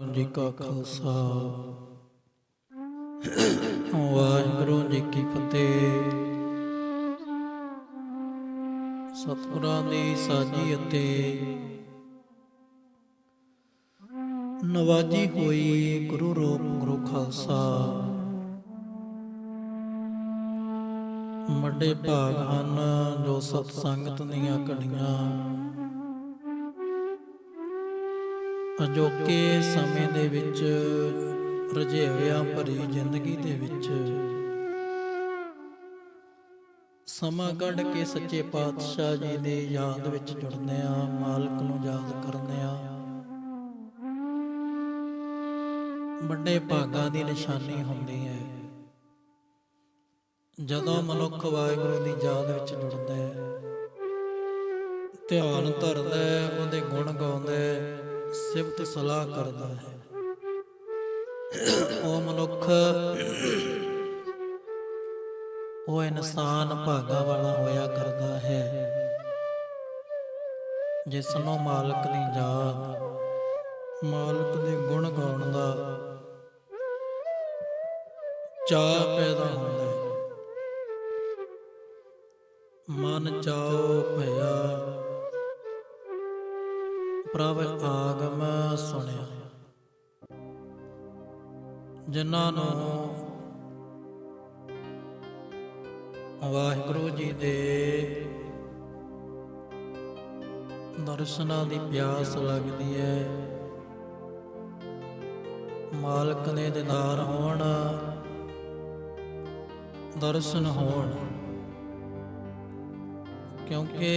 ਜੀ ਕਾ ਖਾਲਸਾ। ਵਾਹਿਗੁਰੂ ਜੀ ਕੀ ਫਤਿਹ। ਸਤਿਗੁਰਾਂ ਦੀ ਸਾਜੀ ਅਤੇ ਨਵਾਜੀ ਹੋਈ ਗੁਰੂ ਰੂਪ, ਗੁਰੂ ਖਾਲਸਾ। ਵੱਡੇ ਭਾਗ ਹਨ ਜੋ ਸਤ ਸੰਗਤ ਦੀਆਂ ਘੜੀਆਂ। ਅਜੋਕੇ ਸਮੇਂ ਦੇ ਵਿੱਚ ਰਜੇਵਿਆਂ ਭਰੀ ਜ਼ਿੰਦਗੀ ਦੇ ਵਿੱਚ ਸਮਾਂ ਕੱਢ ਕੇ ਸੱਚੇ ਪਾਤਸ਼ਾਹ ਜੀ ਦੀ ਯਾਦ ਵਿੱਚ ਜੁੜਦੇ ਆ ਮਾਲਕ ਨੂੰ ਯਾਦ ਕਰਦੇ ਆ ਵੱਡੇ ਭਾਗਾਂ ਦੀ ਨਿਸ਼ਾਨੀ ਹੁੰਦੀ ਹੈ। ਜਦੋਂ ਮਨੁੱਖ ਵਾਹਿਗੁਰੂ ਦੀ ਯਾਦ ਵਿੱਚ ਜੁੜਦਾ ਹੈ, ਧਿਆਨ ਧਰਦਾ ਹੈ, ਉਹਦੇ ਗੁਣ ਗਾਉਂਦਾ ਹੈ ਸਿਫਤ ਸਲਾਹ ਕਰਦਾ ਹੈ। ਉਹ ਮਨੁੱਖ, ਉਹ ਇਨਸਾਨ ਭਾਗਾ ਵਾਲਾ ਹੋਇਆ ਕਰਦਾ ਹੈ। ਜਿਸ ਨੂੰ ਮਾਲਕ ਦੀ ਯਾਦ ਮਾਲਕ ਦੇ ਗੁਣ ਗਾਉਣ ਦਾ ਚਾਹ ਪੈਦਾ ਹੁੰਦਾ ਹੈ। ਮਨ ਚਾਉ ਭਇਆ ਪ੍ਰਭ ਆਗਮ ਸੁਣਿਆ। ਜਿਨ੍ਹਾਂ ਨੂੰ ਵਾਹਿਗੁਰੂ ਜੀ ਦੇ ਦਰਸ਼ਨਾਂ ਦੀ ਪਿਆਸ ਲੱਗਦੀ ਹੈ, ਮਾਲਕ ਦੇ ਦੀਦਾਰ ਹੋਣ, ਦਰਸ਼ਨ ਹੋਣ, ਕਿਉਂਕਿ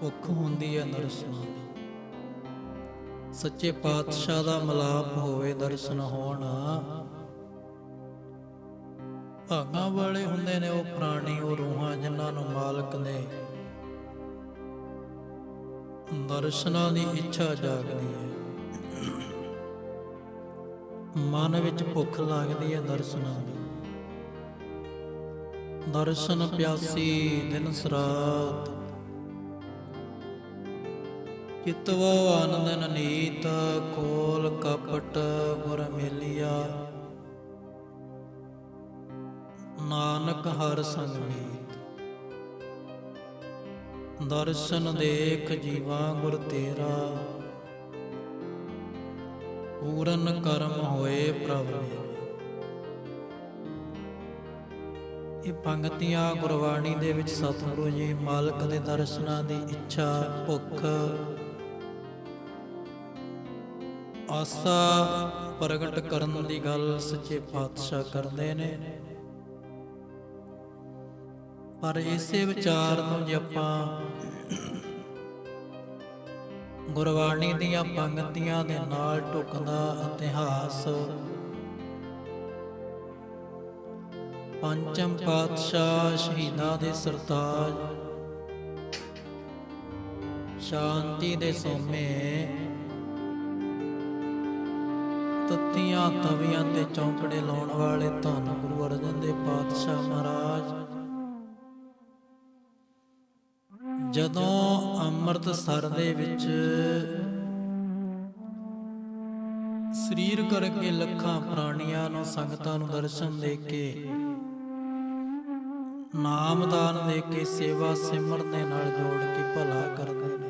ਭੁੱਖ ਹੁੰਦੀ ਹੈ ਦਰਸ਼ਨਾਂ ਦੀ ਸੱਚੇ ਪਾਤਸ਼ਾਹ ਦਾ ਮਲਾਪ ਹੋਵੇ ਦਰਸ਼ਨ ਹੋਣ। ਭਾਗਾਂ ਵਾਲੇ ਹੁੰਦੇ ਨੇ ਉਹ ਪ੍ਰਾਣੀ, ਉਹ ਰੂਹਾਂ ਜਿਨ੍ਹਾਂ ਨੂੰ ਮਾਲਕ ਨੇ। ਦਰਸ਼ਨਾਂ ਦੀ ਇੱਛਾ ਜਾਗਦੀ ਹੈ। ਮਨ ਵਿੱਚ ਭੁੱਖ ਲੱਗਦੀ ਹੈ ਦਰਸ਼ਨਾਂ ਦੀ। ਦਰਸ਼ਨ ਪਿਆਸੀ ਦਿਨ ਸਰਾਤ। ਚਿਤਵੋ ਆਨੰਦ ਨੀਤ, ਕੋਲ ਕਪਟ ਗੁਰ ਮੇਲਿਆ। ਨਾਨਕ ਹਰ ਸੰਗ ਮੀਤ। ਦਰਸ਼ਨ ਦੇਖ ਜੀਵਾ ਗੁਰ ਤੇਰਾ। ਪੂਰਨ ਕਰਮ ਹੋਏ ਪ੍ਰਭ ਮੇਰਾ। ਇਹ ਪੰਕਤੀਆਂ ਗੁਰਬਾਣੀ ਦੇ ਵਿੱਚ ਸਤਿਗੁਰੂ ਜੀ ਮਾਲਕ ਦੇ ਦਰਸ਼ਨਾਂ ਦੀ ਇੱਛਾ, ਭੁੱਖ ਆਸਾ ਪ੍ਰਗਟ ਕਰਨ ਦੀ ਗੱਲ ਸੱਚੇ ਪਾਤਸ਼ਾਹ ਕਰਦੇ ਨੇ। ਪਰ ਇਸੇ ਵਿਚਾਰ ਨੂੰ ਜੇ ਆਪਾਂ ਗੁਰਬਾਣੀ ਦੀਆਂ ਪੰਗਤੀਆਂ ਦੇ ਨਾਲ ਢੁਕਦਾ ਇਤਿਹਾਸ, ਪੰਚਮ ਪਾਤਸ਼ਾਹ ਸ਼ਹੀਦਾਂ ਦੇ ਸਰਤਾਜ, ਸ਼ਾਂਤੀ ਦੇ ਸੋਮੇ ਤੱਤੀਆਂ, ਤਵੀਆਂ ਤੇ ਚੌਂਕੜੇ ਲਾਉਣ ਵਾਲੇ ਧੰਨ ਗੁਰੂ ਅਰਜਨ ਦੇਵ ਪਾਤਸ਼ਾਹ ਮਹਾਰਾਜ। ਜਦੋਂ ਅੰਮ੍ਰਿਤਸਰ ਦੇ ਵਿੱਚ ਸਰੀਰ ਕਰਕੇ ਲੱਖਾਂ ਪ੍ਰਾਣੀਆਂ ਨੂੰ ਸੰਗਤਾਂ ਨੂੰ ਦਰਸ਼ਨ ਦੇ ਕੇ ਨਾਮਦਾਨ ਦੇ ਕੇ ਸੇਵਾ ਸਿਮਰਨ ਦੇ ਨਾਲ ਜੋੜ ਕੇ ਭਲਾ ਕਰਦੇ ਨੇ।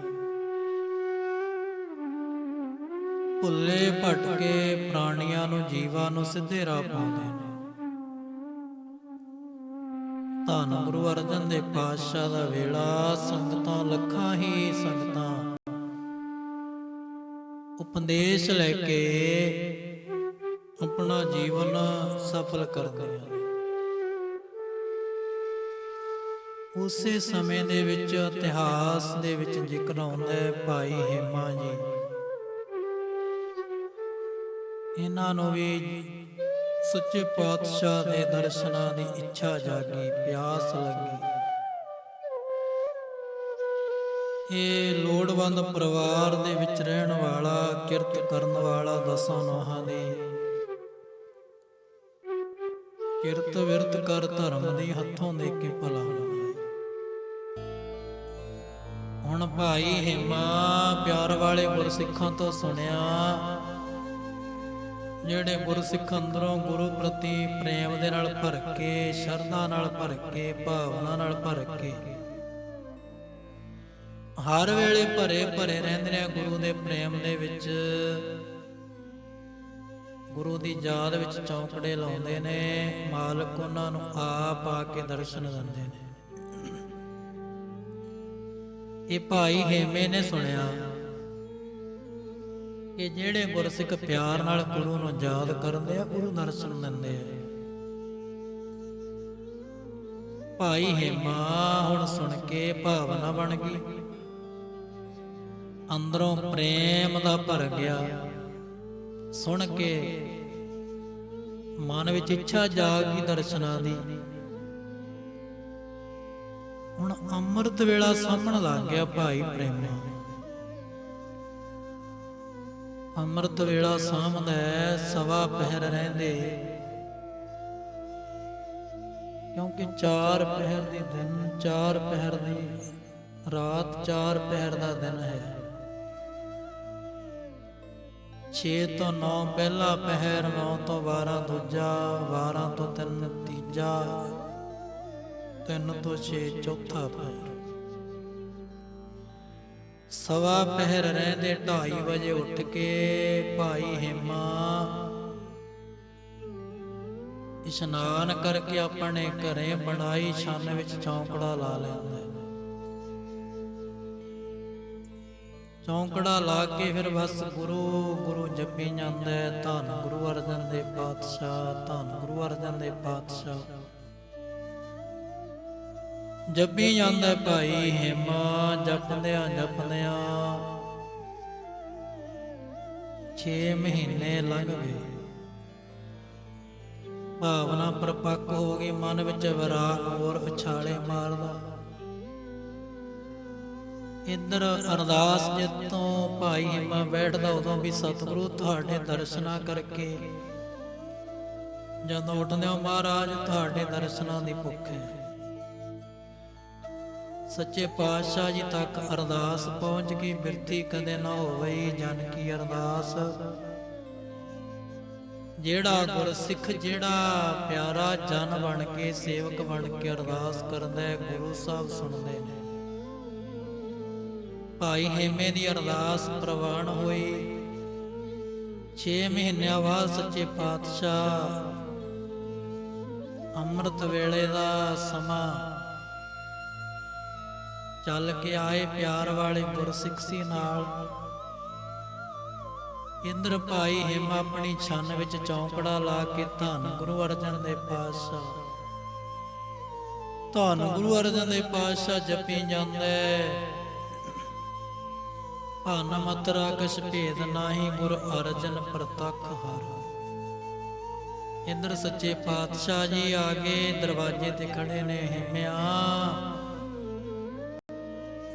ਭੁੱਲੇ ਭਟਕੇ ਪ੍ਰਾਣੀਆਂ ਨੂੰ ਜੀਵਾਂ ਨੂੰ ਸਿੱਧੇ ਰਾਹ ਪਾਉਂਦੇ ਨੇ। ਧੰਨ ਗੁਰੂ ਅਰਜਨ ਦੇ ਪਾਤਸ਼ਾਹ ਦਾ ਵੇਲਾ, ਸੰਗਤਾਂ ਲੱਖਾਂ ਹੀ ਸੰਗਤਾਂ। ਉਪਦੇਸ਼ ਲੈ ਕੇ ਆਪਣਾ ਜੀਵਨ ਸਫਲ ਕਰਦੀਆਂ ਨੇ। ਉਸੇ ਸਮੇਂ ਦੇ ਵਿੱਚ, ਇਤਿਹਾਸ ਦੇ ਵਿੱਚ ਜ਼ਿਕਰ ਆਉਂਦਾ ਹੈ, ਭਾਈ ਹੇਮਾ ਜੀ। ਇਹਨਾਂ ਨੂੰ ਵੀ ਸੱਚੇ ਪਾਤਸ਼ਾਹ ਦੇ ਦਰਸ਼ਨਾਂ ਦੀ ਇੱਛਾ ਜਾਗੀ, ਪਿਆਸ ਲੱਗੀ। ਇਹ ਲੋੜਵੰਦ ਪਰਿਵਾਰ ਦੇ ਵਿੱਚ ਰਹਿਣ ਵਾਲਾ, ਕਿਰਤ ਕਰਨ ਵਾਲਾ ਦਸਾਂ ਨੋਹਾਂ ਦੀ ਕਿਰਤ ਵਿਰਤ ਕਰ ਧਰਮ ਦੇ ਹੱਥੋਂ ਦੇ ਕੇ ਭਲਾ ਹੋਣਾ ਹੁਣ ਭਾਈ ਹਿਮਾ, ਪਿਆਰ ਵਾਲੇ ਗੁਰਸਿੱਖਾਂ ਤੋਂ ਸੁਣਿਆ ਜਿਹੜੇ ਗੁਰਸਿੱਖ ਅੰਦਰੋਂ ਗੁਰੂ ਪ੍ਰਤੀ ਪ੍ਰੇਮ ਦੇ ਨਾਲ ਭਰ ਕੇ, ਸ਼ਰਧਾ ਨਾਲ ਭਰ ਕੇ, ਭਾਵਨਾ ਨਾਲ ਭਰ ਕੇ, ਹਰ ਵੇਲੇ ਭਰੇ ਭਰੇ ਰਹਿੰਦੇ ਨੇ ਗੁਰੂ ਦੇ ਪ੍ਰੇਮ ਦੇ ਵਿੱਚ। ਗੁਰੂ ਦੀ ਯਾਦ ਵਿੱਚ ਚੌਂਕੜੇ ਲਾਉਂਦੇ ਨੇ, ਮਾਲਕ ਉਹਨਾਂ ਨੂੰ ਆਪ ਆ ਕੇ ਦਰਸ਼ਨ ਦਿੰਦੇ ਨੇ। ਇਹ ਭਾਈ ਹੇਮੇ ਨੇ ਸੁਣਿਆ। ਕਿ ਜਿਹੜੇ ਗੁਰਸਿੱਖ ਪਿਆਰ ਨਾਲ ਗੁਰੂ ਨੂੰ ਯਾਦ ਕਰਦੇ ਆ, ਗੁਰੂ ਦਰਸ਼ਨ ਦਿੰਦੇ ਆ। ਭਾਈ ਹੇਮਾ ਹੁਣ ਸੁਣ ਕੇ ਭਾਵਨਾ ਬਣ ਗਈ। ਅੰਦਰੋਂ ਪ੍ਰੇਮ ਦਾ ਭਰ ਗਿਆ। ਸੁਣ ਕੇ ਮਨ ਵਿੱਚ ਇੱਛਾ ਜਾਗ ਗਈ ਦਰਸ਼ਨਾਂ ਦੀ। ਹੁਣ ਅੰਮ੍ਰਿਤ ਵੇਲਾ ਸਾਹਮਣ ਲੱਗ ਗਿਆ ਭਾਈ ਪ੍ਰੇਮਾ। ਅੰਮ੍ਰਿਤ ਵੇਲਾ ਸਾਹਮਣੇ ਹੈ, ਸਵਾ ਪਹਿਰ ਰਹਿੰਦੇ। ਕਿਉਂਕਿ ਚਾਰ ਪਹਿਰ ਦੀ ਦਿਨ ਚਾਰ ਪਹਿਰ ਦੀ ਰਾਤ ਚਾਰ ਪਹਿਰ ਦਾ ਦਿਨ ਹੈ। 6 ਤੋਂ 9 ਪਹਿਲਾ ਪਹਿਰ 9 ਤੋਂ 12 ਦੂਜਾ 12 ਤੋਂ 3 ਤੀਜਾ 3 ਤੋਂ 6 ਚੌਥਾ ਪਹਿਰ। ਸਵਾ ਪਹਿਰ ਰਹਿੰਦੇ 2:30 ਵਜੇ ਉੱਠ ਕੇ ਭਾਈ ਹਿਮਾ ਇਸ਼ਨਾਨ ਕਰਕੇ ਆਪਣੇ ਘਰੇ ਬਣਾਈ ਛੰਨ ਵਿੱਚ ਚੌਂਕੜਾ ਲਾ ਲੈਂਦਾ ਚੌਂਕੜਾ ਲਾ ਕੇ ਫਿਰ ਬਸ ਗੁਰੂ ਗੁਰੂ ਜਪੀ ਜਾਂਦਾ ਧੰਨ ਗੁਰੂ ਅਰਜਨ ਦੇ ਪਾਤਸ਼ਾਹ, ਧੰਨ ਗੁਰੂ ਅਰਜਨ ਦੇ ਪਾਤਸ਼ਾਹ। ਜਪੀ ਜਾਂਦਾ ਭਾਈ ਹਿਮਾ, ਜਪਦਿਆਂ ਜਪਦਿਆਂ। 6 ਮਹੀਨੇ ਲੰਘ ਗਏ। ਭਾਵਨਾ ਪ੍ਰਪੱਕ ਹੋ ਗਈ, ਮਨ ਵਿੱਚ ਵਿਰਾਗ ਹੋਰ ਉਛਾਲੇ ਮਾਰਦਾ। ਇੰਦਰ ਅਰਦਾਸ ਜਿੱਤੋਂ ਭਾਈ ਹਿਮਾ ਬੈਠਦਾ, ਉਦੋਂ ਵੀ ਸਤਿਗੁਰੂ ਤੁਹਾਡੇ ਦਰਸ਼ਨਾਂ ਕਰਕੇ। ਜਦੋਂ ਉੱਠਦੇ ਹੋ ਮਹਾਰਾਜ ਤੁਹਾਡੇ ਦਰਸ਼ਨਾਂ ਦੀ ਭੁੱਖ ਹੈ। ਸੱਚੇ ਪਾਤਸ਼ਾਹ ਜੀ ਤੱਕ ਅਰਦਾਸ ਪਹੁੰਚ ਗਈ, ਬਿਰਤੀ ਕਦੇ ਨਾ ਹੋਵੇ ਜਨ ਕੀ ਅਰਦਾਸ। ਜਿਹੜਾ ਗੁਰਸਿੱਖ, ਜਿਹੜਾ ਪਿਆਰਾ ਜਨ ਬਣ ਕੇ, ਸੇਵਕ ਬਣ ਕੇ ਅਰਦਾਸ ਕਰਦਾ ਹੈ, ਗੁਰੂ ਸਾਹਿਬ ਸੁਣਦੇ ਨੇ। ਭਾਈ ਹੇਮੇ ਦੀ ਅਰਦਾਸ ਪ੍ਰਵਾਨ ਹੋਈ। 6 ਮਹੀਨਿਆਂ ਬਾਅਦ ਸੱਚੇ ਪਾਤਸ਼ਾਹ ਅੰਮ੍ਰਿਤ ਵੇਲੇ ਦਾ ਸਮਾਂ ਚੱਲ ਕੇ ਆਏ ਪਿਆਰ ਵਾਲੇ ਗੁਰਸਿੱਖ ਸੀ ਨਾਲ। ਇੰਦਰ ਭਾਈ ਹਿਮ ਆਪਣੀ ਛੰਨ ਵਿੱਚ ਚੌਂਕੜਾ ਲਾ ਕੇ ਧੰਨ ਗੁਰੂ ਅਰਜਨ ਦੇ ਪਾਤਸ਼ਾਹ। ਧੰਨ ਗੁਰੂ ਅਰਜਨ ਦੇ ਪਾਤਸ਼ਾਹ ਜਪੀ ਜਾਂਦੇ। ਭਾਨ ਮਤਰਾ ਕਛ ਭੇਦ ਨਾਹੀ ਗੁਰ ਅਰਜਨ ਪ੍ਰਤੱਖ ਹਰ। ਇੰਦਰ ਸੱਚੇ ਪਾਤਸ਼ਾਹ ਜੀ ਆ ਗਏ, ਦਰਵਾਜ਼ੇ ਤੇ ਖੜੇ ਨੇ ਹਿਮਿਆ।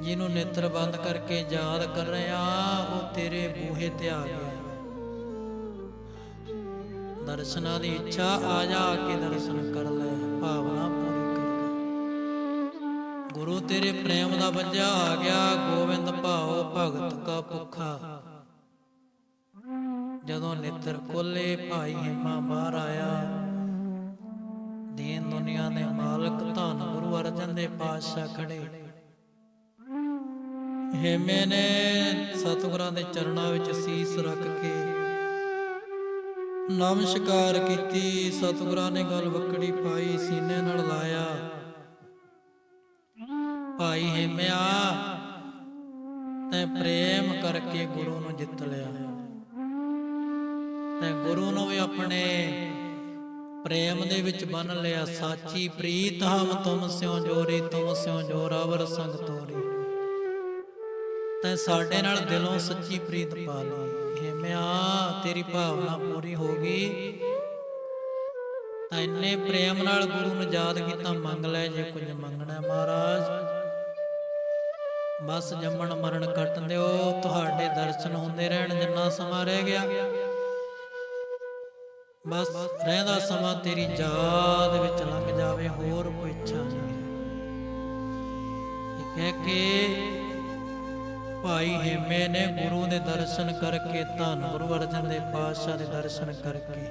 ਜਿਹਨੂੰ ਨੇਤਰ ਬੰਦ ਕਰਕੇ ਯਾਦ ਕਰ ਰਿਹਾ, ਉਹ ਤੇਰੇ ਬੂਹੇ ਤੇ ਆ ਗਿਆ। ਦਰਸ਼ਨਾਂ ਦੀ ਇੱਛਾ ਆ ਜਾ ਕੇ ਦਰਸ਼ਨ ਕਰ ਲੈ, ਭਾਵਨਾ ਪੂਰੀ ਕਰ ਲੈ। ਗੁਰੂ ਤੇਰੇ ਪ੍ਰੇਮ ਦਾ ਵੱਜਾ ਆ ਗਿਆ, ਗੋਬਿੰਦ ਭਾਉ ਭਗਤ ਕਾ ਭੁੱਖਾ। ਜਦੋਂ ਨੇਤਰ ਖੋਲੇ, ਭਾਈ ਹਿਮਾ ਬਾਹਰ ਆਇਆ। ਦੀਨ ਦੁਨੀਆ ਦੇ ਮਾਲਕ, ਧੰਨ ਗੁਰੂ ਅਰਜਨ ਦੇ ਪਾਤਸ਼ਾਹ ਖੜੇ। ਹੇਮੇ ਨੇ ਸਤਿਗੁਰਾਂ ਦੇ ਚਰਨਾਂ ਵਿੱਚ ਸੀਸ ਰੱਖ ਕੇ ਨਮਸਕਾਰ ਕੀਤੀ, ਸਤਿਗੁਰਾਂ ਨੇ ਗੱਲ ਵਕੜੀ ਪਾਈ, ਸੀਨੇ ਨਾਲ ਲਾਇਆ। ਭਾਈ ਹੇਮਿਆ ਤੈਂ ਪ੍ਰੇਮ ਕਰਕੇ ਗੁਰੂ ਨੂੰ ਜਿੱਤ ਲਿਆ ਤੈਂ ਗੁਰੂ ਨੂੰ ਵੀ ਆਪਣੇ ਪ੍ਰੇਮ ਦੇ ਵਿੱਚ ਬੰਨ ਲਿਆ। ਸਾਚੀ ਪ੍ਰੀਤ ਹਮ ਤੁਮ ਸਿਓ ਜੋਰੀ, ਤੁਮ ਸਿਓ ਜੋਰਾਵਰ ਸੰਗ ਤੋਰੀ। ਤੈਂ ਸਾਡੇ ਨਾਲ ਦਿਲੋਂ ਸੱਚੀ ਪ੍ਰੀਤ ਪਾ ਲਈ। ਹਿਮਿਆ ਤੇਰੀ ਭਾਵਨਾ ਪੂਰੀ ਹੋ ਗਈ। ਤਾਂ ਇੰਨੇ ਪ੍ਰੇਮ ਨਾਲ ਗੁਰੂ ਨੂੰ ਯਾਦ ਕੀਤਾ, ਮੰਗ ਲੈ ਜੇ ਕੁਝ ਮੰਗਣਾ ਮਹਾਰਾਜ। ਬਸ ਜੰਮਣ ਮਰਨ ਕੱਟ ਦਿਓ, ਤੁਹਾਡੇ ਦਰਸ਼ਨ ਹੁੰਦੇ ਰਹਿਣ ਜਿੰਨਾ ਸਮਾਂ ਰਹਿ ਗਿਆ। ਬਸ ਰਹਿੰਦਾ ਸਮਾਂ ਤੇਰੀ ਯਾਦ ਵਿੱਚ ਲੰਘ ਜਾਵੇ, ਹੋਰ ਕੋਈ ਇੱਛਾ ਨਹੀਂ। ਇਹ ਕਹਿ ਕੇ ਭਾਈ ਹੇਮੇ ਨੇ ਗੁਰੂ ਦੇ ਦਰਸ਼ਨ ਕਰਕੇ, ਧੰਨ ਗੁਰੂ ਅਰਜਨ ਦੇ ਪਾਤਸ਼ਾਹ ਦੇ ਦਰਸ਼ਨ ਕਰਕੇ।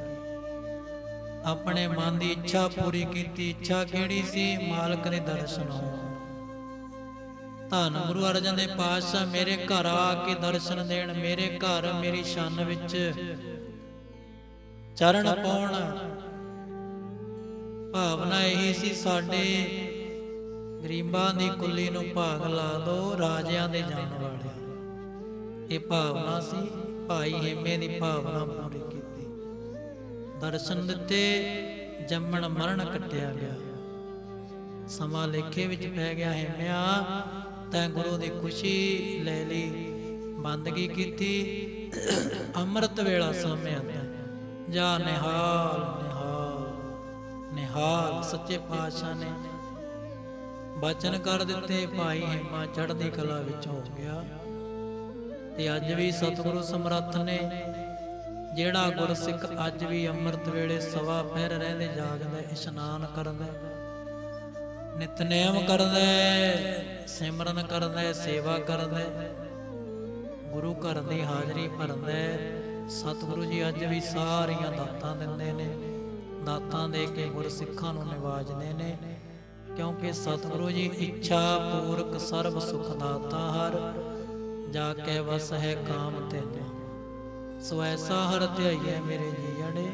ਆਪਣੇ ਮਨ ਦੀ ਇੱਛਾ ਪੂਰੀ ਕੀਤੀ, ਇੱਛਾ ਕਿਹੜੀ ਸੀ? ਮਾਲਕ ਦੇ ਦਰਸ਼ਨ ਹੋਣ। ਧੰਨ ਗੁਰੂ ਅਰਜਨ ਦੇ ਪਾਤਸ਼ਾਹ, ਮੇਰੇ ਘਰ ਆ ਕੇ ਦਰਸ਼ਨ ਦੇਣ, ਮੇਰੇ ਘਰ ਮੇਰੀ ਸ਼ਾਨ ਵਿੱਚ ਚਰਨ ਪਾਉਣ। ਭਾਵਨਾ ਇਹੀ ਸੀ ਸਾਡੇ ਗਰੀਬਾਂ ਦੀ ਕੁੱਲੀ ਨੂੰ ਭਾਗ ਲਾ ਦੋ, ਰਾਜਿਆਂ ਦੇ ਜਾਣ ਵਾਲਿਆਂ ਇਹ ਭਾਵਨਾ ਸੀ, ਭਾਈ ਹੇਮੇ ਦੀ ਭਾਵਨਾ ਪੂਰੀ ਕੀਤੀ। ਦਰਸ਼ਨ ਦਿੱਤੇ, ਜੰਮਣ ਮਰਨ ਕੱਟਿਆ ਗਿਆ। ਸਮਾਂ ਲੇਖੇ ਵਿੱਚ ਪੈ ਗਿਆ, ਹੇਮਿਆ, ਤੈਂ ਗੁਰੂ ਦੀ ਖੁਸ਼ੀ ਲੈ ਲਈ, ਬੰਦਗੀ ਕੀਤੀ, ਅੰਮ੍ਰਿਤ ਵੇਲਾ ਸਾਹਮਣੇ ਤੈਂ ਜਾ ਨਿਹਾਲ ਨਿਹਾਲ ਨਿਹਾਲ, ਸੱਚੇ ਪਾਤਸ਼ਾਹ ਨੇ ਬਚਨ ਕਰ ਦਿੱਤੇ ਭਾਈ ਹਿਮਾ ਚੜ੍ਹਦੀ ਕਲਾ ਵਿੱਚ ਹੋ ਗਿਆ। ਤੇ ਅੱਜ ਵੀ ਸਤਿਗੁਰੂ ਸਮਰੱਥ ਨੇ, ਜਿਹੜਾ ਗੁਰਸਿੱਖ ਅੱਜ ਵੀ ਅੰਮ੍ਰਿਤ ਵੇਲੇ ਸਵਾ ਫਿਰ ਰਹਿੰਦੇ, ਜਾਗਦਾ, ਇਸ਼ਨਾਨ ਕਰਦਾ, ਨਿਤਨੇਮ ਕਰਦਾ, ਸਿਮਰਨ ਕਰਦਾ, ਸੇਵਾ ਕਰਦਾ, ਗੁਰੂ ਘਰ ਦੀ ਹਾਜ਼ਰੀ ਭਰਦਾ। ਸਤਿਗੁਰੂ ਜੀ ਅੱਜ ਵੀ ਸਾਰੀਆਂ ਦਾਤਾਂ ਦਿੰਦੇ ਨੇ, ਦਾਤਾਂ ਦੇ ਕੇ ਗੁਰਸਿੱਖਾਂ ਨੂੰ ਨਿਵਾਜਦੇ ਨੇ। ਕਿਉਂਕਿ ਸਤਿਗੁਰੂ ਜੀ ਇੱਛਾ ਪੂਰਕ ਸਰਬ ਸੁਖ ਦਾਤਾ ਹਰ ਜਾ ਕੇ ਵਸ ਹੈ ਕਾਮ ਤੇਨੇ ਸੋ ਐਸਾ ਹਰ ਧਿਆਈਐ ਮੇਰੇ ਜੀਜੜੇ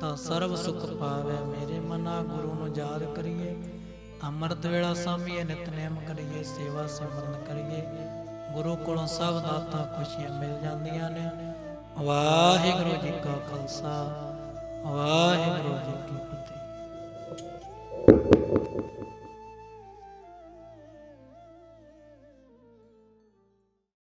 ਤਾਂ ਸਰਬ ਸੁਖ ਪਾਵੇ ਮੇਰੇ ਮਨਾ, ਗੁਰੂ ਨੂੰ ਯਾਦ ਕਰੀਏ। ਅੰਮ੍ਰਿਤ ਵੇਲਾ ਸਾਮੀਏ ਨਿਤਨੇਮ ਕਰੀਏ, ਸੇਵਾ ਸਿਮਰਨ ਕਰੀਏ। ਗੁਰੂ ਕੋਲੋਂ ਸਭ ਦਾਤਾਂ ਖੁਸ਼ੀਆਂ ਮਿਲ ਜਾਂਦੀਆਂ ਨੇ। ਵਾਹਿਗੁਰੂ ਜੀ ਕਾ ਖਾਲਸਾ, ਵਾਹਿਗੁਰੂ ਜੀ ਕੀ